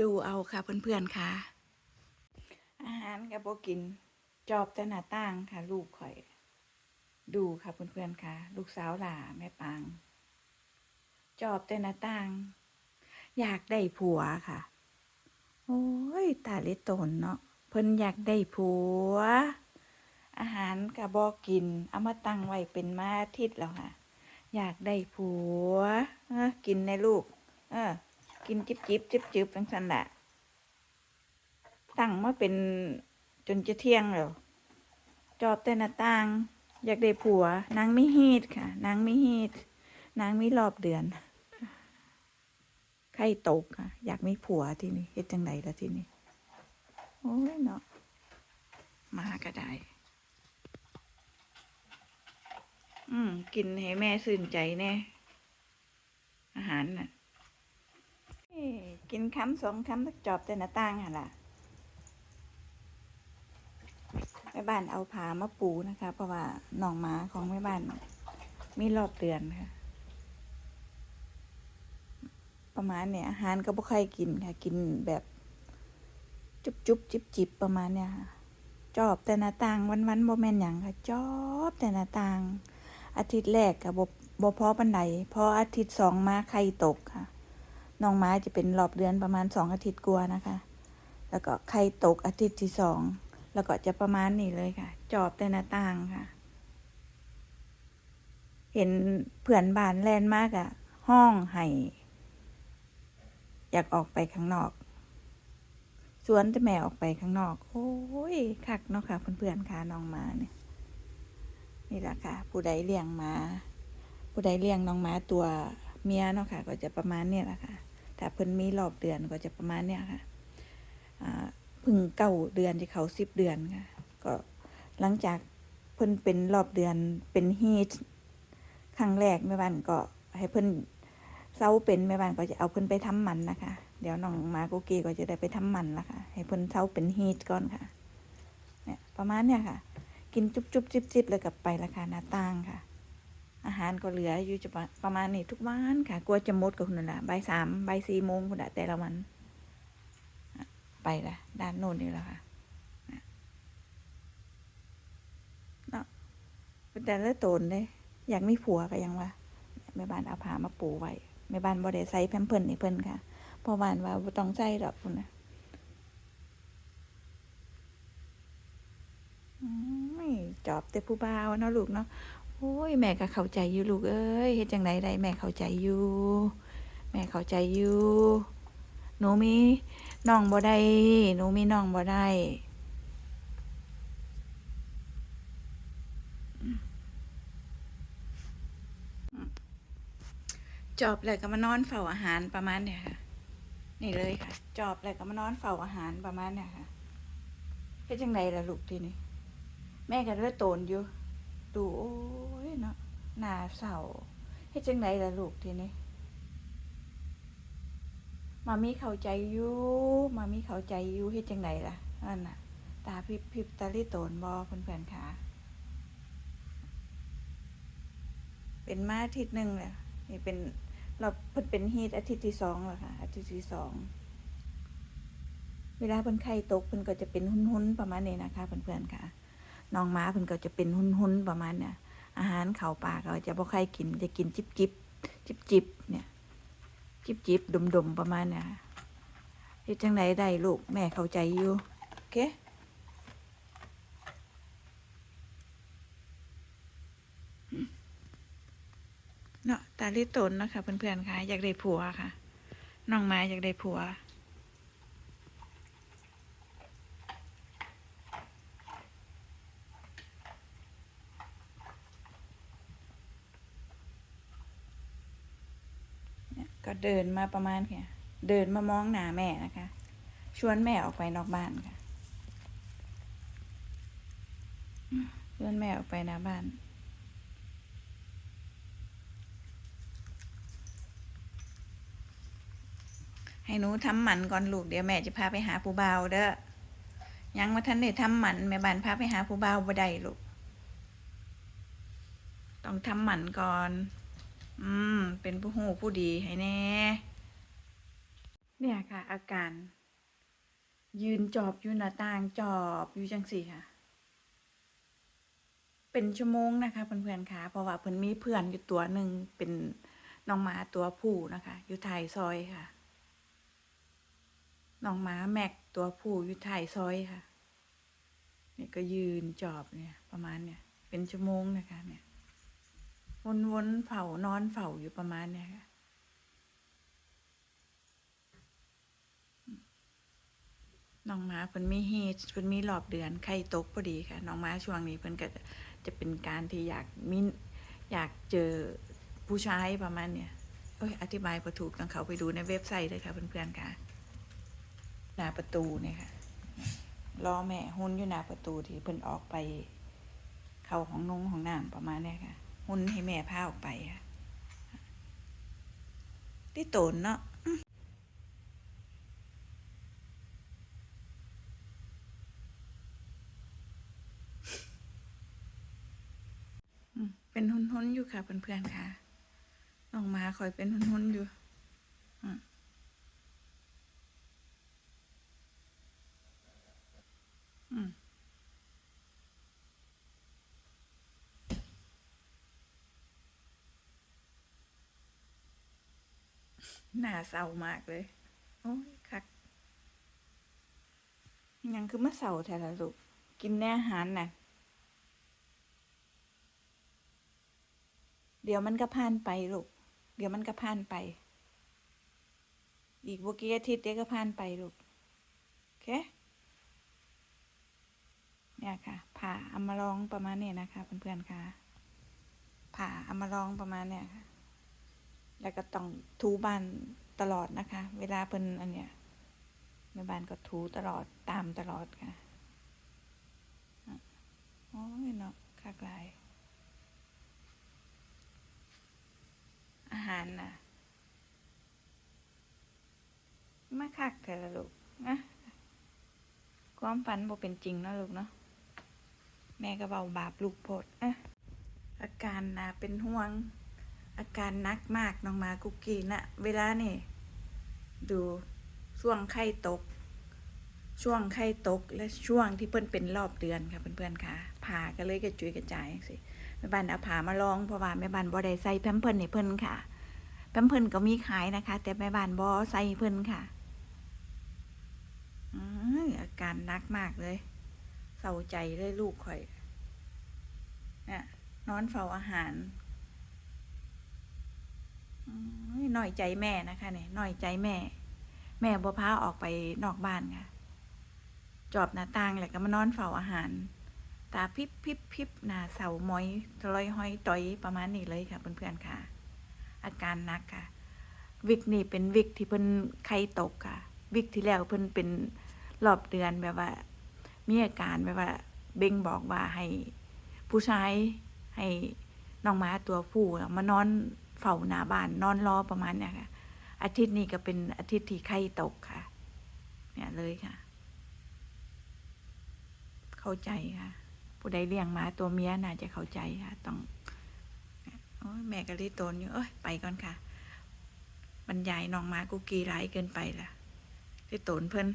ดูเอาค่ะเพื่อนๆค่ะ อาหารกับโบกิน จอบแต่หน้าต่างค่ะ ลูกข่อย ดูค่ะเพื่อนๆค่ะ ลูกสาวหล่าแม่ปางจอบแต่หน้าต่าง อยากได้ผัวค่ะ โอ้ยตาเล็ดตนเนาะเพิ่นอยากได้ผัว อาหารกับบอกิน เอามาตั้งไว้เป็นมาทิตย์แล้วค่ะ อยากได้ผัวกินในลูก เออ กินจิบจิบจิบจิบจังสันแหละตั้งมาเป็นจนจะเที่ยงแล้ว จอบแต่หน้าต่าง อยากได้ผัว นางไม่ฮีดค่ะ นางไม่ฮีดนางไม่รอบเดือนไข่ตกค่ะ อยากมีผัวที่นี่เฮ็ดจังไหนละที่นี่โอ้ยเนาะมาก็ได้ อืม กินให้แม่สื่นใจแน่อาหารน่ะ เอ้กิน คำสองคำตักจอบแต่หน้าต่างหั่นล่ะแม่บ้านเอาผ้ามาปูนะคะ เพราะว่าหนองหมาของแม่บ้าน มีรอบเดือนค่ะ ประมาณเนี่ยอาหารก็บ่ค่อยกินค่ะ กินแบบจุบจุบจิบจิบประมาณเนี่ยค่ะจอบแต่หน้าต่างวันวันๆบ่แม่นหยังค่ะ จอบแต่หน้าต่าง อาทิตย์แรกกับบบ่พอปันไดพออาทิตย์สองมาไข่ตกค่ะ น้องไม้จะเป็นรอบเดือนประมาณสองอาทิตย์กว่านะคะ แล้วก็ไข่ตกอาทิตย์ที่สองแล้วก็จะประมาณนี้เลยค่ะ จอบแต่หน้าต่างค่ะ เห็นเพื่อนบ้านแลนมากอะห้องไห้อยากออกไปข้างนอกสวนแต่แม่ออกไปข้างนอก โอ้ยคักเนาะค่ะเพื่อนๆค่ะน้องมาเนี่ยนี่แหละค่ะ ผู้ใดเลี้ยงมา ผู้ใดเลี้ยงน้องมาตัวเมียเนาะค่ะ ก็จะประมาณนี้แหละค่ะ ถ้าเพิ่นมีรอบเดือนก็จะประมาณเนี้ยค่ะพึ่งเก้าเดือนจะเขาสิบเดือนค่ะก็หลังจากเพิ่นเป็นรอบเดือนเป็นฮีทครั้งแรกแม่บ้านก็ให้เพิ่นเศร้าเป็นแม่บ้านก็จะเอาเพิ่นไปทำหมันนะคะ เดี๋ยวน้องมาโกกีก็จะได้ไปทำหมันละค่ะ ให้เพิ่นเศร้าเป็นฮีทก่อนค่ะเนี่ยประมาณเนี้ยค่ะ กินจุบจุบจิบจิบเลยกลับไปละค่ะหน้าต่างค่ะ อาหารก็เหลืออยู่จะประมาณนี้ทุกวันค่ะ กลัวจะหมดกับคุณน่ะบ่ายสามใบสี่โมงคุณน่ะแต่ละวัน ไปละด้านโน้นนี่แหละค่ะเนาะเป็นแต่ละตนเลยอยากมีผัวก็ยังว่าแม่บ้านเอาผ้ามาปูไว้แม่บ้านบ่ได้ใส่แพมเพิร์นนี่เพิ่นค่ะพระบ้านว่าบ่ต้องใส่ดอกพุ่นนะจอบแต่ผู้บ่าวเนาะลูกเนาะ โอ้ยแม่ก็เข้าใจอยู่ลูกเอ้ยเฮ็ดจังไดได้แม่เข้าใจอยู่ แม่เข้าใจอยู่หนูมีน้องบ่ได้หนูมีน้องบ่ได้จอบแล้วก็มานอนเฝ้าอาหารประมาณเนี่ยค่ะ นี่เลยค่ะ จอบแล้วก็มานอนเฝ้าอาหารประมาณเนี่ยค่ะเฮ็ดจังไดล่ะลูกทีนี้แม่ก็เลยโตนอยู่ดูโอ้ เนาะหนาเศร้าเฮ็ดจังไดล่ะลูกทีนี้มามีเข้าใจอยู่มามีเข้าใจอยู่เฮ็ดจังไดล่ะนั่นน่ะ ตาพริบพิบตาลิโตนบ่เพื่อนๆค่ะ เป็นมาอาทิตย์หนึ่งเลยนี่เป็นเราเพิ่นเป็นฮีทอาทิตย์ที่สองแล้วค่ะ อาทิตย์ที่สองเวลาเพิ่นไข่ตกเพิ่นก็จะเป็นหุ้นๆประมาณนี้นะคะเพื่อนๆค่ะน้องม้าเพิ่นก็จะเป็นหุ้นๆประมาณเนี่ย อาหารเข่าปาก็จะบ่ใครกินจะกินจิบจิบจิบจิบเนี่ยจิบจิบดมดมประมาณเนี่ยค่ะเฮ็ดจังไดได้ลูกแม่เข้าใจอยู่โอเคเนาะตาลิตนนะคะเพื่อนๆค่ะ อยากได้ผัวค่ะ น้องม้าอยากได้ผัว ก็เดินมาประมาณค่ะ เดินมามองหน้าแม่นะคะ ชวนแม่ออกไปนอกบ้านค่ะชวนแม่ออกไปหน้าบ้าน ให้หนูทำหมันก่อนลูกเดี๋ยวแม่จะพาไปหาผู้บ่าวเด้อ ยังมาทันได้ทำหมันแม่บ้านพาไปหาผู้บ่าวบ่ได้ลูก ต้องทำหมันก่อน อืม เป็นผู้หูผู้ดีให้แน่ เนี่ยค่ะ อาการ ยืนจอบอยู่หน้าต่างจอบอยู่จังสี่ค่ะ เป็นชั่วโมงนะคะเพื่อนๆค่ะ เพราะว่าเพิ่อนมีเพื่อนอยู่ตัวหนึ่งเป็นน้องหมาตัวผู้นะคะ อยู่ท้ายซอยค่ะ น้องหมาแม็กตัวผู้อยู่ท้ายซอยค่ะเนี่ยก็ยืนจอบเนี่ย ประมาณเนี่ย เป็นชั่วโมงนะคะเนี่ย วนๆเฝ้านอนเฝ้าอยู่ประมาณเนี่ยค่ะน้องหมาเพิ่นมีเฮีทเพิ่นมีรอบเดือนไข่ตกพอดีค่ะ น้องหมาช่วงนี้เพิ่นก็จะจะเป็นการที่อยากมิอยากเจอผู้ชายประมาณเนี่ยเอ้ยอธิบายบ่ถูกต้องเขาไปดูในเว็บไซต์เลยค่ะเพื่อนๆค่ะ หน้าประตูเนี่ยค่ะรอแม่หุ่นอยู่หน้าประตูที่เพิ่นออกไป เข้าของนงของน้ำประมาณเนี่ยค่ะ หุ่นให้แม่พาออกไปค่ะที่ตนเนาะเป็นหุนหุนๆอยู่ค่ะเพื่อนๆค่ะ น้องมาคอยเป็นหุนหุนๆอยู่ หน้าเศร้ามากเลย โอ้ยคักยังคือมาเศร้าแท้ละลูกกินแน่อาหารน่ะ เดี๋ยวมันก็ผ่านไปลูก เดี๋ยวมันก็ผ่านไป อีกบกี่อาทิตย์เดี๋ยวก็ผ่านไปลูกโอเค เนี่ยค่ะผ่าเอามาลองประมาณนี้นะคะเพื่อนๆค่ะผ่าเอามาลองประมาณเนี่ยค่ะ แล้วก็ต้องถูบ้านตลอดนะคะ เวลาเพิ่นอันเนี้ยแม่บ้านก็ถูตลอดตามตลอดค่ะอะโอ้ยเนาะคักลาย อาหารน่ะมาคักเถอะละลูกนะความฝันบ่เป็นจริงเนาะลูกเนาะแม่ก็เบาบาปลูกโพดอะอาการน่ะเป็นห่วง อาการนักมากน้องหมากุกกี้นะเวลานี่ดูช่วงไข้ตก ช่วงไข้ตกและช่วงที่เพิ่นเป็นรอบเดือนค่ะเพื่อนๆค่ะผ่าก็เลยกระจุยกระจายสิแม่บ้านเอาผ้ามาลองเพราะว่าแม่บ้านบ่ได้ใส่แพมเพิร์นให้เพิ่นค่ะแพมเพิร์นก็มีขายนะคะ แต่แม่บ้านบ่ใส่เพิ่นค่ะอออาการนักมากเลยเศร้าใจเลยลูกข่อยเนี่ยนอนเฝ้าอาหาร น้อยใจแม่นะคะเนี่ยน้อยใจแม่ แม่บ่พาออกไปนอกบ้านค่ะ จอบหน้าต่างแหล้วก็มานอนเฝ้าอาหาร ตาพิบพิบพิบหน้าเสาหมอยทลอยห้อยต่อยประมาณนี้เลยค่ะเพื่อนๆค่ะ อาการหนักค่ะ วิกนี่เป็นวิกที่เพิ่นไข้ตกค่ะ วิกที่แล้วเพิ่นเป็นรอบเดือนแบบว่า มีอาการแบบว่า เบ่งบอกว่าให้ผู้ชายให้น้องหมาตัวผู้มานอน เฝ้าหน้าบ้านนอนรอประมาณเนี้ยค่ะอาทิตย์นี้ก็เป็นอาทิตย์ที่ไข้ตกค่ะ เนี่ยเลยค่ะ เข้าใจค่ะ ผู้ใดเลี้ยงมาตัวเมียน่าจะเข้าใจค่ะ ต้องโอ้ยแม่ก็รีโตนอยู่เอ้ยไปก่อนค่ะ บรรยายน้องหมากุกีร้ายเกินไปละรีโตนเพิ่น